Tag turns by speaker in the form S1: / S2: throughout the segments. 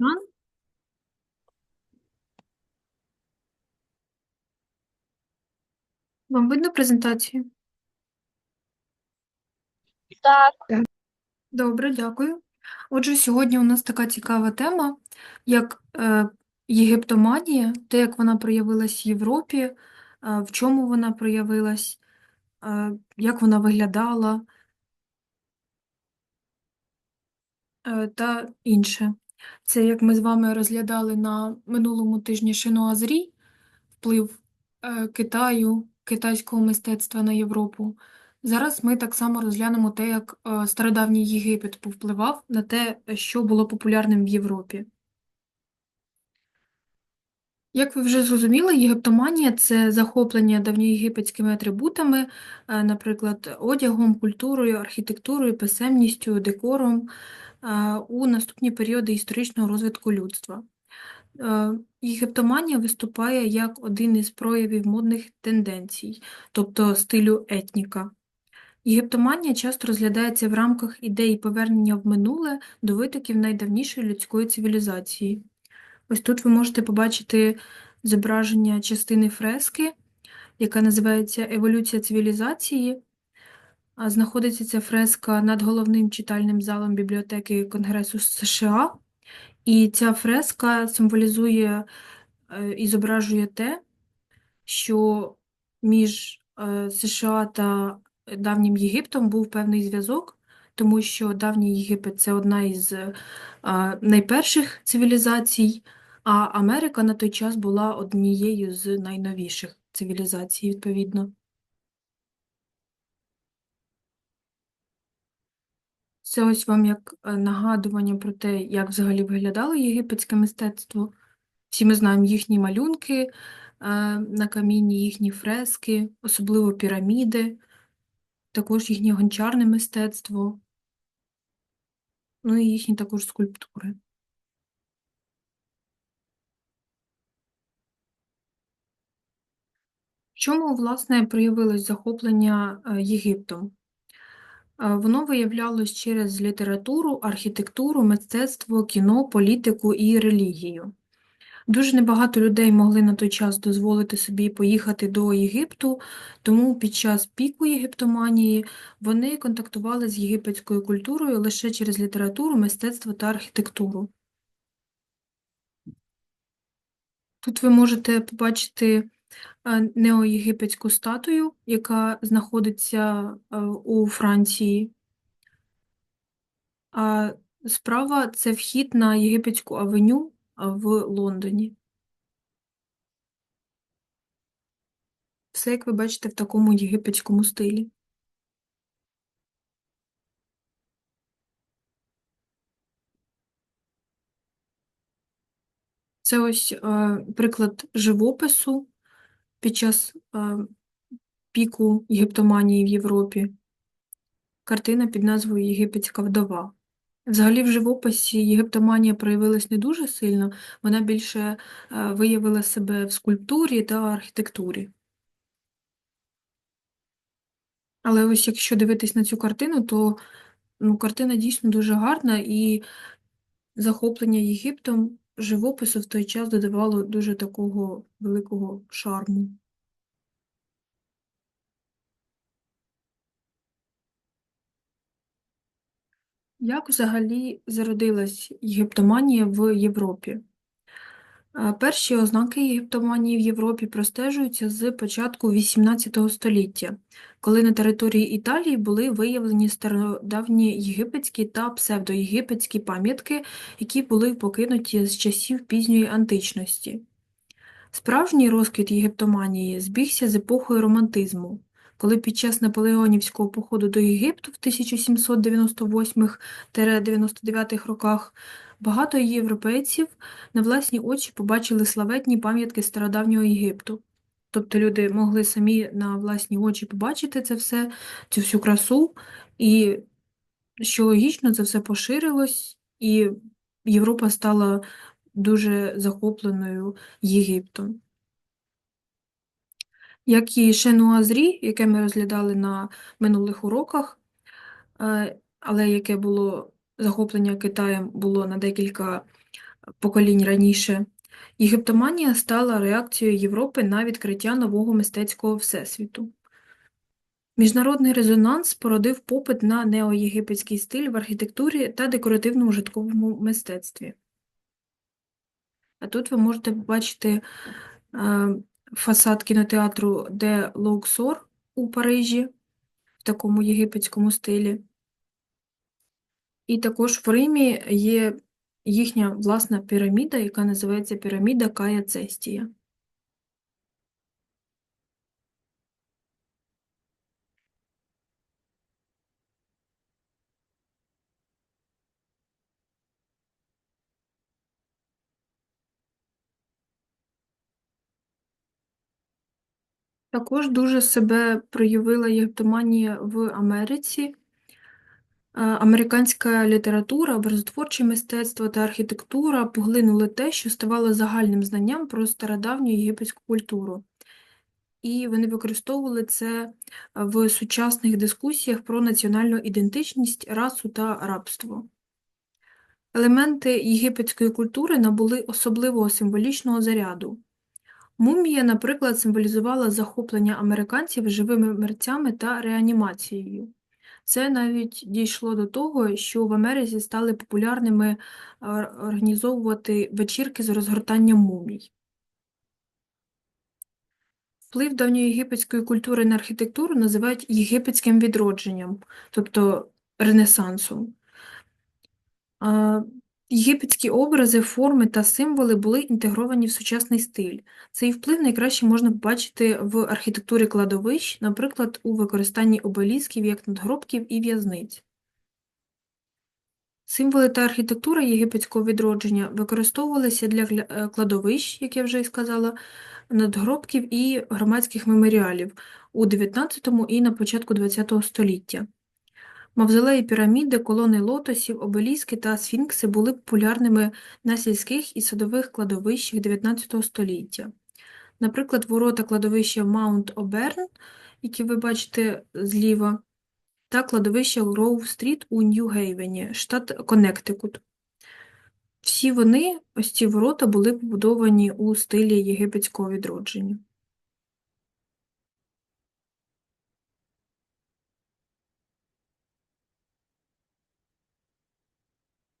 S1: екран. Вам видно презентацію?
S2: Так,
S1: Добре, дякую. Отже, сьогодні у нас така цікава тема, як е, єгиптоманія, те, як вона проявилась в Європі, е, в чому вона проявилась, е, як вона виглядала е, та інше. Це як ми з вами розглядали на минулому тижні Шиноазрі, вплив е, Китаю, китайського мистецтва на Європу. Зараз ми так само розглянемо те, як е, стародавній Єгипет повпливав на те, що було популярним в Європі. Як ви вже зрозуміли, єгиптоманія – це захоплення давньоєгипетськими атрибутами, е, наприклад, одягом, культурою, архітектурою, писемністю, декором у наступні періоди історичного розвитку людства. Е, Єгиптоманія виступає як один із проявів модних тенденцій, тобто стилю етніка. Єгиптоманія часто розглядається в рамках ідеї повернення в минуле до витоків найдавнішої людської цивілізації. Ось тут ви можете побачити зображення частини фрески, яка називається Еволюція цивілізації. Знаходиться ця фреска над головним читальним залом бібліотеки Конгресу США. І ця фреска символізує е, і зображує те, що між е, США та давнім Єгиптом був певний зв'язок, тому що давній Єгипет це одна із е, найперших цивілізацій, а Америка на той час була однією з найновіших цивілізацій, відповідно. Це ось вам як е, нагадування про те, як взагалі виглядало єгипетське мистецтво. Всі ми знаємо їхні малюнки е, на камінні, їхні фрески, особливо піраміди, також їхнє гончарне мистецтво, ну і їхні також скульптури. В чому, власне, проявилось захоплення е, Єгиптом? Воно виявлялось через літературу, архітектуру, мистецтво, кіно, політику і релігію. Дуже небагато людей могли на той час дозволити собі поїхати до Єгипту, тому під час піку єгиптоманії вони контактували з єгипетською культурою лише через літературу, мистецтво та архітектуру. Тут ви можете побачити неоєгипетську статую, яка знаходиться е, у Франції. А справа це вхід на єгипетську авеню е, в Лондоні. Все, як ви бачите, в такому єгипетському стилі. Це ось е, приклад живопису під час е, піку єгиптоманії в Європі. Картина під назвою Єгипетська вдова. Взагалі, в живописі єгиптоманія проявилась не дуже сильно, вона більше е, виявила себе в скульптурі та архітектурі. Але ось якщо дивитись на цю картину, то ну, картина дійсно дуже гарна, і захоплення Єгиптом живопису в той час додавало дуже такого великого шарму. Як взагалі зародилась єгиптоманія в Європі? Перші ознаки єгиптоманії в Європі простежуються з початку XVIII століття, коли на території Італії були виявлені стародавні єгипетські та псевдоєгипетські пам'ятки, які були покинуті з часів пізньої античності. Справжній розквіт єгиптоманії збігся з епохою романтизму, коли під час наполеонівського походу до Єгипту в 1798-99 роках багато європейців на власні очі побачили славетні пам'ятки стародавнього Єгипту. Тобто люди могли самі на власні очі побачити це все, цю всю красу, і що логічно, це все поширилось, і Європа стала дуже захопленою Єгиптом. Як і Шенуазрі, яке ми розглядали на минулих уроках, е, але яке було захоплення Китаєм було на декілька поколінь раніше. Єгиптоманія стала реакцією Європи на відкриття нового мистецького всесвіту. Міжнародний резонанс породив попит на неоєгипетський стиль в архітектурі та декоративно-ужитковому мистецтві. А тут ви можете побачити е, фасад кінотеатру Де Лоуксор у Парижі в такому єгипетському стилі. І також в Римі є їхня власна піраміда, яка називається піраміда Кая Цестія. Також дуже себе проявила єгиптоманія в Америці. Американська література, образотворче мистецтво та архітектура поглинули те, що ставало загальним знанням про стародавню єгипетську культуру. І вони використовували це в сучасних дискусіях про національну ідентичність, расу та рабство. Елементи єгипетської культури набули особливого символічного заряду. Мумія, наприклад, символізувала захоплення американців живими мерцями та реанімацією. Це навіть дійшло до того, що в Америці стали популярними організовувати вечірки з розгортанням мумій. Вплив давньоєгипетської культури на архітектуру називають єгипетським відродженням, тобто Ренесансом. Єгипетські образи, форми та символи були інтегровані в сучасний стиль. Цей вплив найкраще можна побачити в архітектурі кладовищ, наприклад, у використанні обелісків як надгробків і в'язниць. Символи та архітектура єгипетського відродження використовувалися для е, кладовищ, як я вже і сказала, надгробків і громадських меморіалів у 19 і на початку ХХ століття. Мавзолеї піраміди, колони лотосів, обеліски та сфінкси були популярними на сільських і садових кладовищах XIX століття. Наприклад, ворота кладовища Маунт Оберн, які ви бачите зліва, та кладовище Гроув-стріт у Нью-Гейвені, штат Коннектикут. Всі вони, ось ці ворота, були побудовані у стилі єгипетського відродження.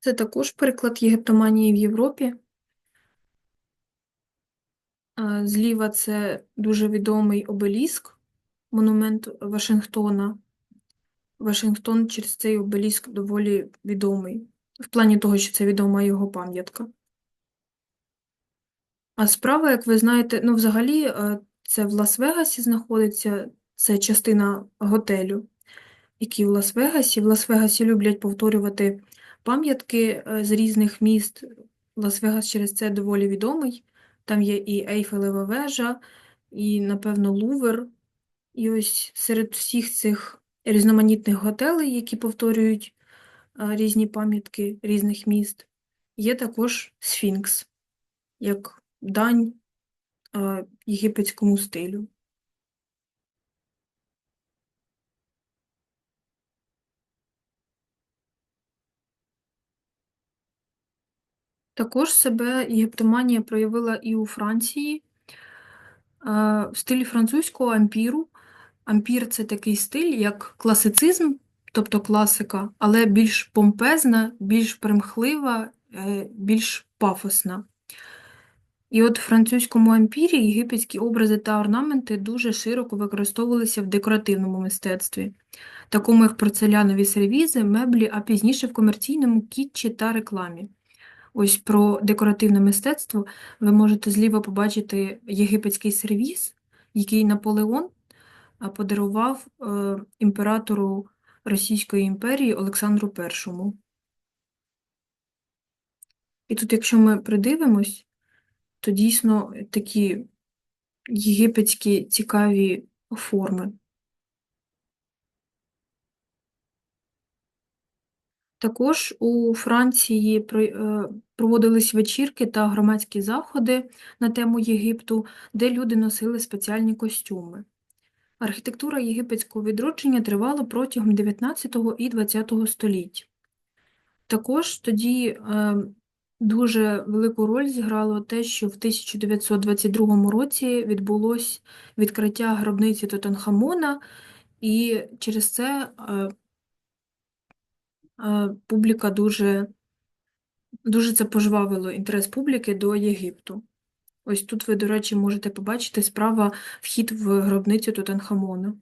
S1: Це також приклад єгиптоманії в Європі. Зліва це дуже відомий обеліск, монумент Вашингтона. Вашингтон через цей обеліск доволі відомий, в плані того, що це відома його пам'ятка. А справа, як ви знаєте, ну, взагалі, е, це в Лас-Вегасі знаходиться, це частина готелю, який в Лас-Вегасі. В Лас-Вегасі люблять повторювати пам'ятки е, з різних міст. Лас-Вегас через це доволі відомий. Там є і Ейфелева вежа, і, напевно, Лувер. І ось серед всіх цих різноманітних готелей, які повторюють е, різні пам'ятки різних міст, є також Сфінкс, як дань е, єгипетському стилю. Також себе єгиптоманія проявила і у Франції в стилі французького ампіру. Ампір це такий стиль, як класицизм, тобто класика, але більш помпезна, більш примхлива, е, більш пафосна. І от в французькому ампірі єгипетські образи та орнаменти дуже широко використовувалися в декоративному мистецтві, такому як порцелянові сервізи, меблі, а пізніше в комерційному кітчі та рекламі. Ось про декоративне мистецтво ви можете зліва побачити єгипетський сервіз, який Наполеон подарував е, імператору Російської імперії Олександру І. І тут, якщо ми придивимось, то дійсно такі єгипетські цікаві форми. Також у Франції е, проводились вечірки та громадські заходи на тему Єгипту, де люди носили спеціальні костюми. Архітектура єгипетського відродження тривала протягом 19 і 20 століть. Також тоді е, Дуже велику роль зіграло те, що в 1922 році відбулось відкриття гробниці Тутанхамона, і через це е, публіка дуже, дуже це пожвавило інтерес публіки до Єгипту. Ось тут ви, до речі, можете побачити справа вхід в гробницю Тутанхамона.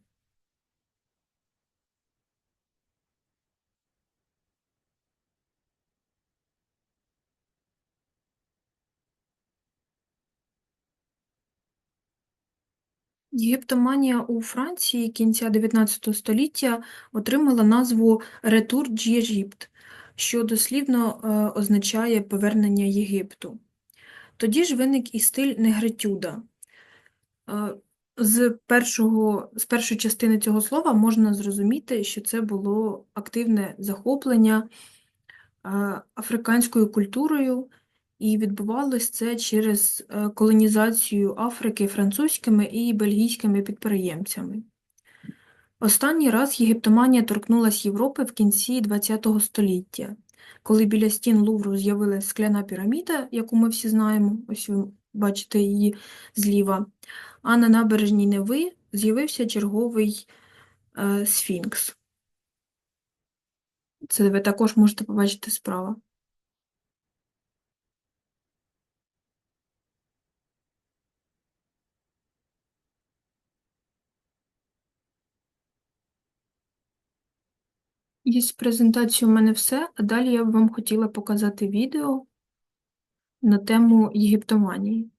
S1: Єгиптоманія у Франції кінця 19 століття отримала назву «Ретур d'Єгипт», що дослівно е, означає «повернення Єгипту». Тоді ж виник і стиль негритюда. Е, З першого, з першої частини цього слова можна зрозуміти, що це було активне захоплення е, африканською культурою, і відбувалось це через е, колонізацію Африки французькими і бельгійськими підприємцями. Останній раз єгиптоманія торкнулась Європи в кінці ХХ століття, коли біля стін Лувру з'явилася скляна піраміда, яку ми всі знаємо, ось ви бачите її зліва, а на набережній Неви з'явився черговий е, сфінкс. Це ви також можете побачити справа. Із презентації у мене все, а далі я б вам хотіла показати відео на тему єгиптоманії.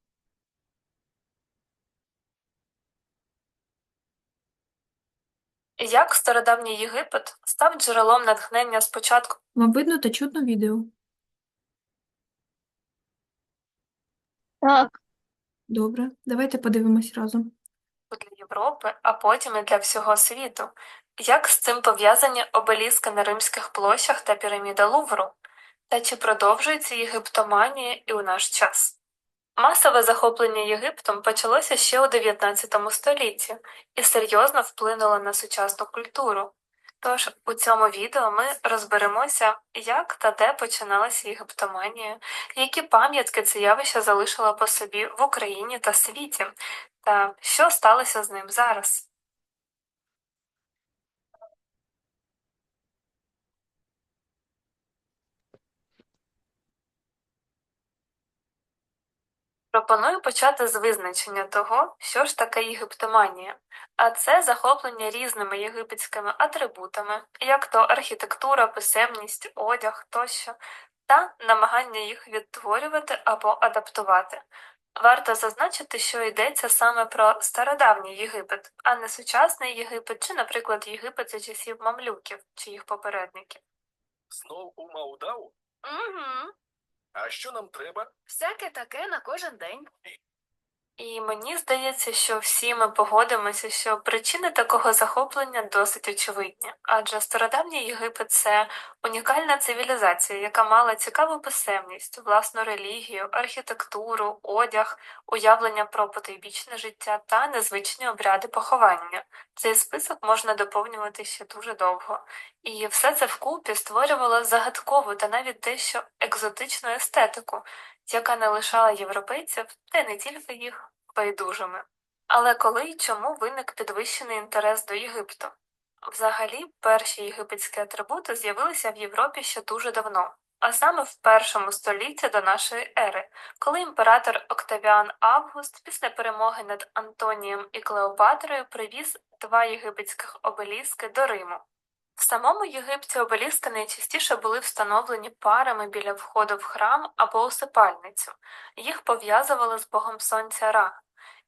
S2: Як стародавній Єгипет став джерелом натхнення спочатку
S1: Вам видно та чутно відео?
S3: Так,
S1: Добре, давайте подивимось разом.
S2: для Європи, а потім і для всього світу? Як з цим пов'язані обеліски на римських площах та піраміда Лувру? Та чи продовжується єгиптоманія і у наш час? Масове захоплення Єгиптом почалося ще у 19 столітті і серйозно вплинуло на сучасну культуру. Тож у цьому відео ми розберемося, як та де починалася єгиптоманія, які пам'ятки це явище залишило по собі в Україні та світі, та що сталося з ним зараз. Пропоную почати з визначення того, що ж таке єгиптоманія, а це захоплення різними єгипетськими атрибутами, як то архітектура, писемність, одяг тощо, та намагання їх відтворювати або адаптувати. Варто зазначити, що йдеться саме про стародавній Єгипет, а не сучасний Єгипет чи, наприклад, Єгипет за часів мамлюків чи їх попередників.
S4: Знов у Маудау?
S2: Угу.
S4: А що нам треба?
S2: Всяке таке на кожен день. І мені здається, що всі ми погодимося, що причини такого захоплення досить очевидні, адже стародавній Єгипет це унікальна цивілізація, яка мала цікаву писемність, власну релігію, архітектуру, одяг, уявлення про потойбічне життя та незвичні обряди поховання. Цей список можна доповнювати ще дуже довго. І все це вкупі створювало загадкову та навіть дещо екзотичну естетику, яка не лишала європейців, та не тільки їх, байдужими. Але коли і чому виник підвищений інтерес до Єгипту? Взагалі, перші єгипетські атрибути з'явилися в Європі ще дуже давно, а саме в першому столітті до нашої ери, коли імператор Октавіан Август після перемоги над Антонієм і Клеопатрою привіз два єгипетських обеліски до Риму. В самому Єгипті обеліски найчастіше були встановлені парами біля входу в храм або усипальницю, їх пов'язували з богом сонця Ра.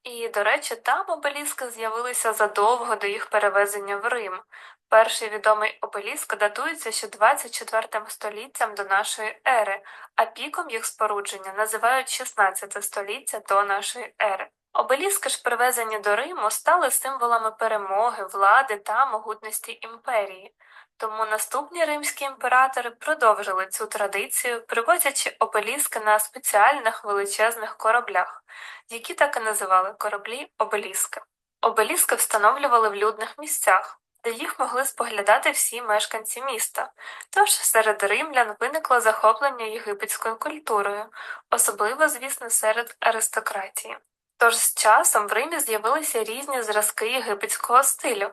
S2: І, до речі, там обеліски з'явилися задовго до їх перевезення в Рим. Перший відомий обеліск датується ще 24 століттям до нашої ери, а піком їх спорудження називають 16 століття до нашої ери. Обеліски ж привезені до Риму стали символами перемоги, влади та могутності імперії. Тому наступні римські імператори продовжили цю традицію, привозячи обеліски на спеціальних величезних кораблях, які так і називали кораблі обеліски. Обеліски встановлювали в людних місцях, де їх могли споглядати всі мешканці міста. Тож серед римлян виникло захоплення єгипетською культурою, особливо, звісно, серед аристократії. Тож з часом в Римі з'явилися різні зразки єгипетського стилю,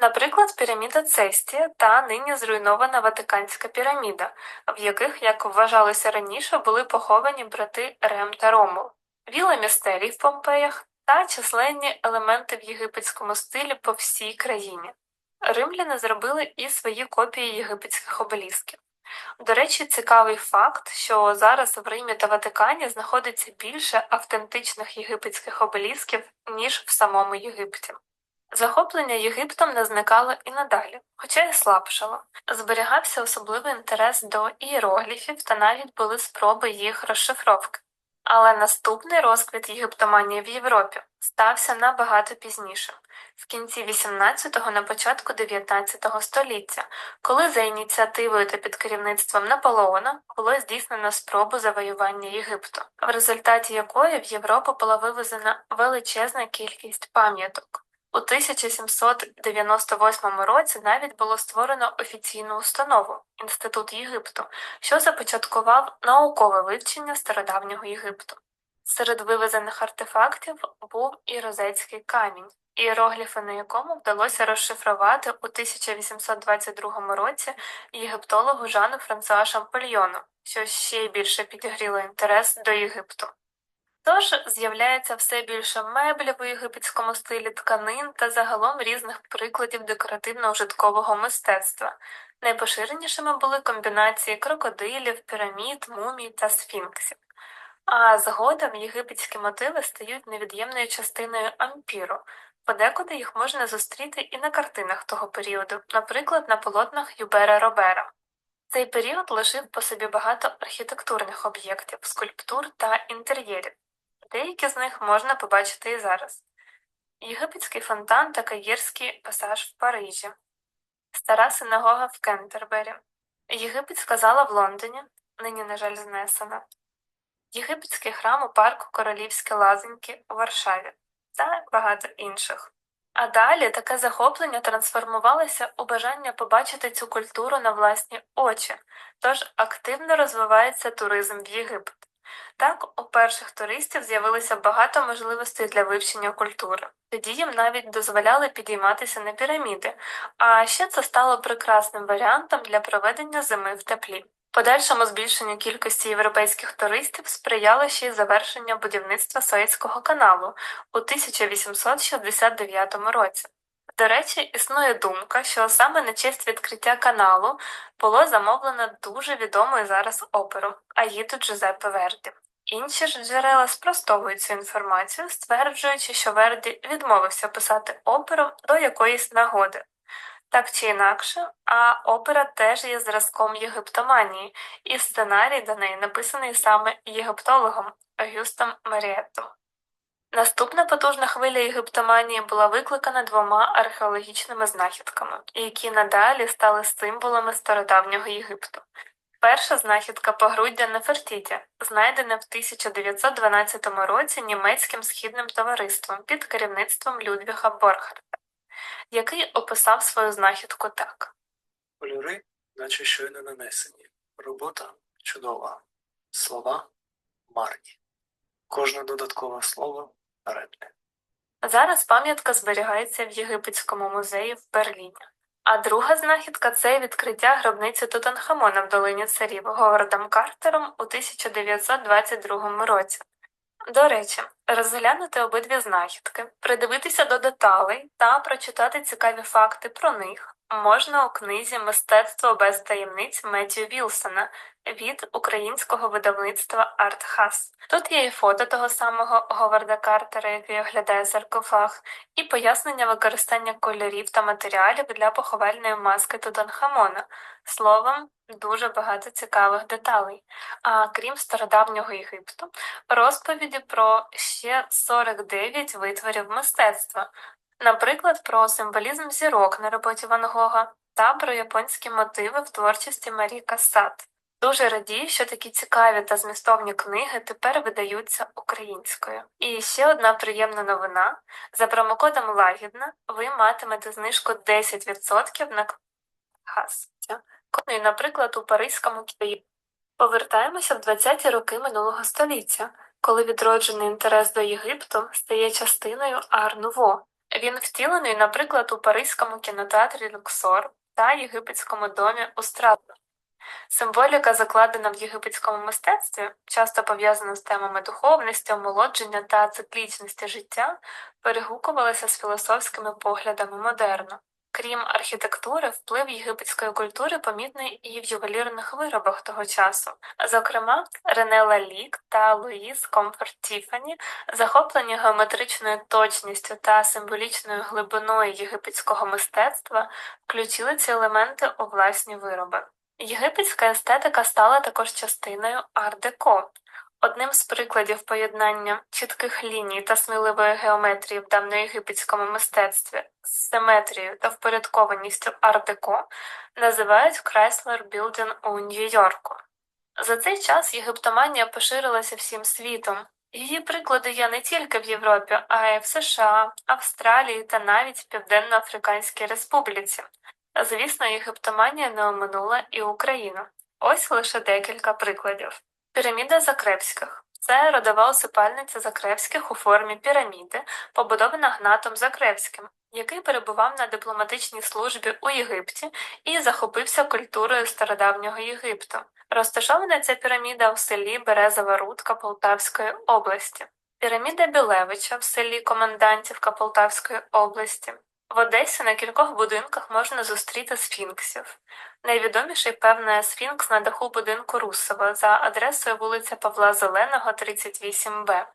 S2: наприклад, піраміда Цестія та нині зруйнована Ватиканська піраміда, в яких, як вважалося раніше, були поховані брати Рем та Ромул, віла містерій в Помпеях та численні елементи в єгипетському стилі по всій країні. Римляни зробили і свої копії єгипетських обелісків. До речі, цікавий факт, що зараз в Римі та Ватикані знаходиться більше автентичних єгипетських обелісків, ніж в самому Єгипті. Захоплення Єгиптом не зникало і надалі, хоча й слабшало. Зберігався особливий інтерес до ієрогліфів та навіть були спроби їх розшифровки. Але наступний розквіт єгиптоманії в Європі стався набагато пізніше, в кінці 18-го на початку 19-го століття, коли за ініціативою та під керівництвом Наполеона було здійснено спробу завоювання Єгипту, в результаті якої в Європу була вивезена величезна кількість пам'яток. У 1798 році навіть було створено офіційну установу Інститут Єгипту, що започаткував наукове вивчення стародавнього Єгипту. Серед вивезених артефактів був і розецький камінь, іерогліфи на якому вдалося розшифрувати у 1822 році єгиптологу Жану Франсуа Шампольйону, що ще більше підігріло інтерес до Єгипту. Тож з'являється все більше меблів у єгипетському стилі тканин та загалом різних прикладів декоративно-ужиткового мистецтва. Найпоширенішими були комбінації крокодилів, пірамід, мумій та сфінксів. А згодом єгипетські мотиви стають невід'ємною частиною ампіру. Подекуди їх можна зустріти і на картинах того періоду, наприклад, на полотнах Юбера Робера. Цей період лишив по собі багато архітектурних об'єктів, скульптур та інтер'єрів. Деякі з них можна побачити і зараз. Єгипетський фонтан та Каїрський пасаж в Парижі, Стара синагога в Кентербері, Єгипетська зала в Лондоні, нині, на жаль, знесена, Єгипетський храм у парку Королівські Лазеньки у Варшаві та багато інших. А далі таке захоплення трансформувалося у бажання побачити цю культуру на власні очі, тож активно розвивається туризм в Єгипет. Так, у перших туристів з'явилося багато можливостей для вивчення культури. Тоді їм навіть дозволяли підійматися на піраміди, а ще це стало прекрасним варіантом для проведення зими в теплі. Подальшому збільшенню кількості європейських туристів сприяло ще й завершення будівництва Суецького каналу у 1869 році. До речі, існує думка, що саме на честь відкриття каналу було замовлено дуже відому зараз оперу Аїду Джузеппе Верді. Інші ж джерела спростовують цю інформацію, стверджуючи, що Верді відмовився писати оперу до якоїсь нагоди. Так чи інакше, а опера теж є зразком єгиптоманії, і сценарій до неї написаний саме єгиптологом Агюстом Маріеттом. Наступна потужна хвиля єгиптоманії була викликана двома археологічними знахідками, які надалі стали символами стародавнього Єгипту. Перша знахідка погруддя Нефертіті, знайдена в 1912 році німецьким східним товариством під керівництвом Людвіга Борхарта, який описав свою знахідку так.
S3: Кольори, наче щойно нанесені. Робота чудова. Слова марні. Кожне додаткове слово репне.
S2: Зараз пам'ятка зберігається в Єгипетському музеї в Берліні. А друга знахідка це відкриття гробниці Тутанхамона в долині царів Говардом Картером у 1922 році. До речі, розглянути обидві знахідки, придивитися до деталей та прочитати цікаві факти про них можна у книзі Мистецтво без таємниць Меттю Вілсона від українського видавництва Артхас. Тут є і фото того самого Говарда Картера, який оглядає саркофаг, і пояснення використання кольорів та матеріалів для поховальної маски Тутанхамона. Словом, дуже багато цікавих деталей. А крім стародавнього Єгипту, розповіді про ще 49 витворів мистецтва, наприклад, про символізм зірок на роботі Ван Гога та про японські мотиви в творчості Марі Кассат. Дуже радію, що такі цікаві та змістовні книги тепер видаються українською. І ще одна приємна новина: за промокодом Лагідна ви матимете знижку 10% на газ. Ну наприклад, у Паризькому Києві. Повертаємося в 20-ті роки минулого століття, коли відроджений інтерес до Єгипту стає частиною Ар-Нуво. Він втілений, наприклад, у Паризькому кінотеатрі Люксор та Єгипетському домі у Стратбурзі. Символіка, закладена в єгипетському мистецтві, часто пов'язана з темами духовності, омолодження та циклічності життя, перегукувалася з філософськими поглядами модерну. Крім архітектури, вплив єгипетської культури помітний і в ювелірних виробах того часу. Зокрема, Рене Лалік та Луїс Комфорт Тіфані, захоплені геометричною точністю та символічною глибиною єгипетського мистецтва, включили ці елементи у власні вироби. Єгипетська естетика стала також частиною ар-деко. Одним з прикладів поєднання чітких ліній та сміливої геометрії в давньоєгипетському мистецтві з симетрією та впорядкованістю ар-деко називають Chrysler Building у Нью-Йорку. За цей час єгиптоманія поширилася всім світом. Її приклади є не тільки в Європі, а й в США, Австралії та навіть Південно-Африканській Республіці. Звісно, єгиптоманія не оминула і Україну. Ось лише декілька прикладів. Піраміда Закревських це родова усипальниця Закревських у формі піраміди, побудована Гнатом Закревським, який перебував на дипломатичній службі у Єгипті і захопився культурою стародавнього Єгипту. Розташована ця піраміда в селі Березова Рудка Полтавської області. Піраміда Білевича в селі Комендантівка Полтавської області. В Одесі на кількох будинках можна зустріти сфінксів. Найвідоміший, певне, сфінкс на даху будинку Русова за адресою вулиця Павла Зеленого, 38Б.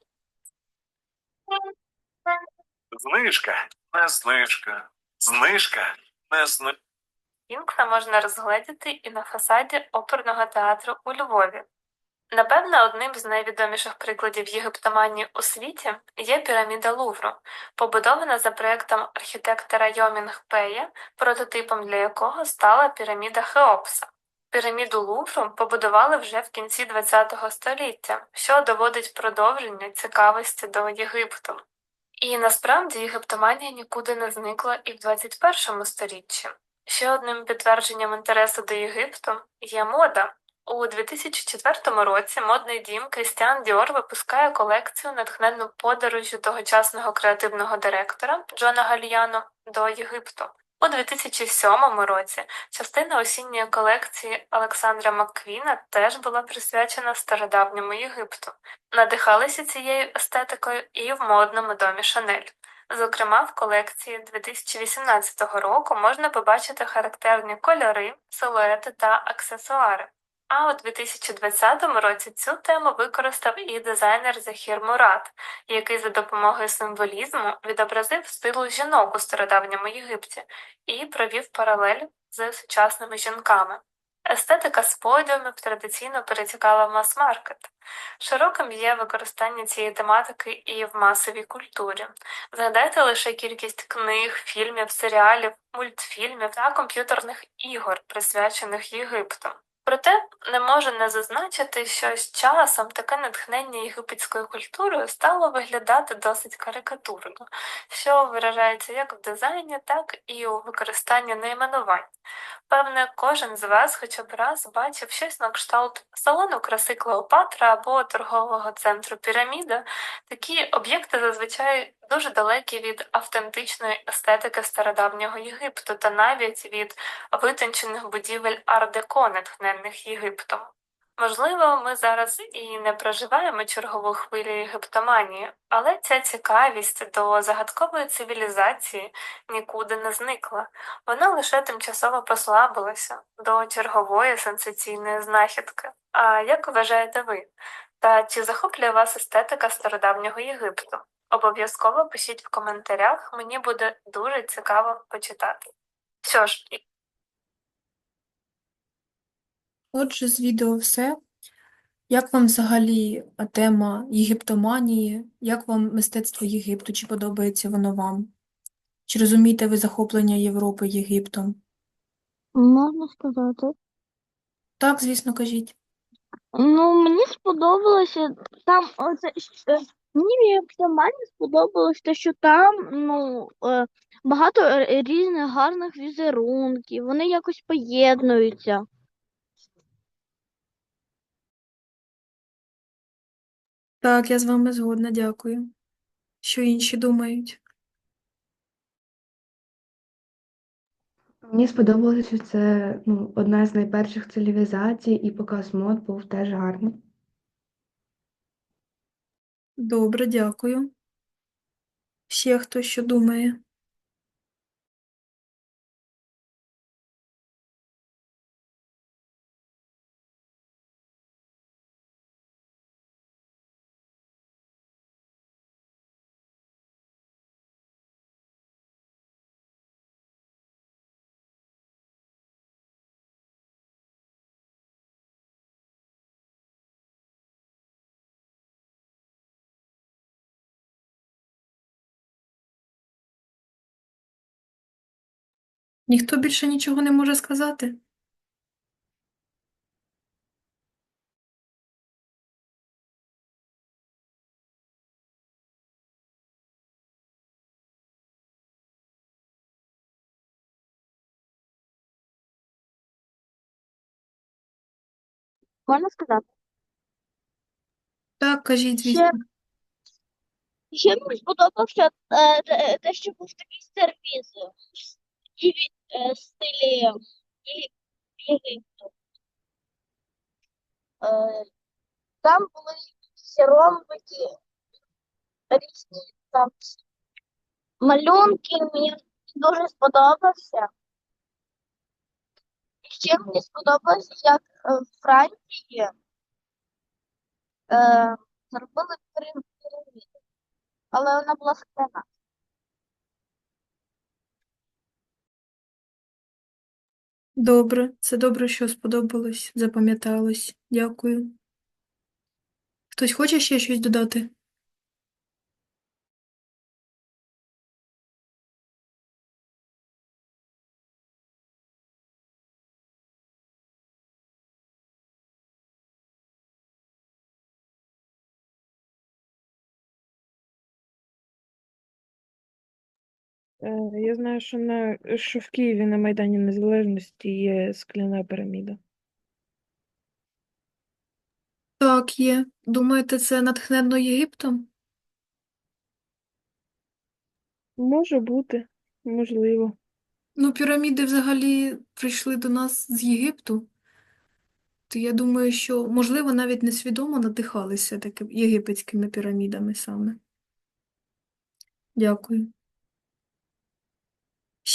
S4: Знижка, не знижка. Знижка, не знижка.
S2: Сфінкса можна розгледіти і на фасаді оперного театру у Львові. Напевно, одним з найвідоміших прикладів єгиптоманії у світі є піраміда Лувру, побудована за проєктом архітектора Йомінг Пея, прототипом для якого стала піраміда Хеопса. Піраміду Лувру побудували вже в кінці ХХ століття, що доводить продовження цікавості до Єгипту. І насправді єгиптоманія нікуди не зникла і в 21 сторіччі. Ще одним підтвердженням інтересу до Єгипту є мода. У 2004 році модний дім Крістіан Діор випускає колекцію натхненну подорожю тогочасного креативного директора Джона Гальяно до Єгипту. У 2007 році частина осінньої колекції Олександра Макквіна теж була присвячена стародавньому Єгипту. Надихалися цією естетикою і в модному домі Шанель. Зокрема, в колекції 2018 року можна побачити характерні кольори, силуети та аксесуари. А у 2020 році цю тему використав і дизайнер Захір Мурат, який за допомогою символізму відобразив силу жінок у стародавньому Єгипті і провів паралель з сучасними жінками. Естетика з подіумів традиційно перетікала в мас-маркет. Широким є використання цієї тематики і в масовій культурі. Згадайте лише кількість книг, фільмів, серіалів, мультфільмів та комп'ютерних ігор, присвячених Єгипту. Проте не можу не зазначити, що з часом таке натхнення єгипетською культурою стало виглядати досить карикатурно, що виражається як в дизайні, так і у використанні найменувань. Певне, кожен з вас хоча б раз бачив щось на кшталт салону краси Клеопатра або торгового центру Піраміда. Такі об'єкти зазвичай дуже далекі від автентичної естетики стародавнього Єгипту та навіть від витончених будівель ар-деко, натхненних Єгиптом. Можливо, ми зараз і не проживаємо чергову хвилю єгиптоманії, але ця цікавість до загадкової цивілізації нікуди не зникла, вона лише тимчасово послабилася до чергової сенсаційної знахідки. А як вважаєте ви? Та чи захоплює вас естетика стародавнього Єгипту? Обов'язково пишіть в коментарях, мені буде дуже цікаво почитати. Що ж,
S1: Отже, з відео все. Як вам взагалі тема єгиптоманії? Як вам мистецтво Єгипту? Чи подобається воно вам? Чи розумієте ви захоплення Європи Єгиптом?
S5: Можна сказати?
S1: Так, звісно, кажіть.
S5: Ну, мені сподобалося там оце, е, мені максимально сподобалось те, що там ну, е, багато е, різних гарних візерунків, вони якось поєднуються.
S1: Так, я з вами згодна, дякую. Що інші думають?
S6: Мені сподобалося, що це ну, одна з найперших цивілізацій, і показ мод був теж гарний.
S1: Добре, дякую. Ще хто що думає? Ніхто більше нічого не може сказати?
S5: Можна сказати?
S1: Так, кажіть,
S5: Ще,
S1: звісно.
S5: ще мені сподобався е, те, що був такий сервіз і від е, стилі Єгип- Єгипту. Е, там були ромбики, різні там малюнки, мені дуже сподобався. І ще мені сподобалося, як е, в Франції е, зробили піраміду, але вона була скляна.
S1: Добре, це добре, що сподобалось, запам'яталось. Дякую. Хтось хоче ще щось додати?
S7: Я знаю, що на що в Києві на Майдані Незалежності є скляна піраміда.
S1: Так, є. Думаєте, це натхненно Єгиптом?
S7: Може бути, можливо.
S1: Ну, піраміди взагалі прийшли до нас з Єгипту. То я думаю, що, можливо, навіть несвідомо надихалися такими єгипетськими пірамідами саме. Дякую.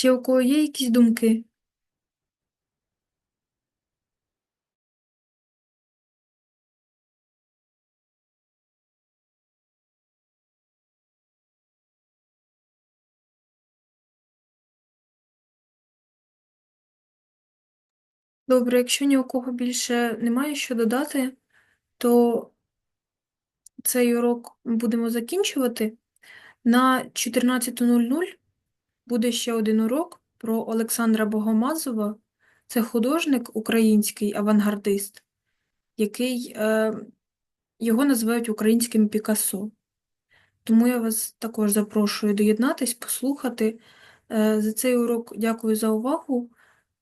S1: Ще у кого є якісь думки? Добре, якщо ні у кого більше немає що додати, то цей урок будемо закінчувати. На 14.00 буде ще один урок про Олександра Богомазова. Це художник український авангардист, який е, його називають українським Пікассо. Тому я вас також запрошую доєднатись, послухати. Е, за цей урок дякую за увагу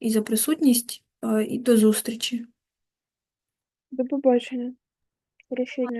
S1: і за присутність, е, і до зустрічі.
S7: До побачення.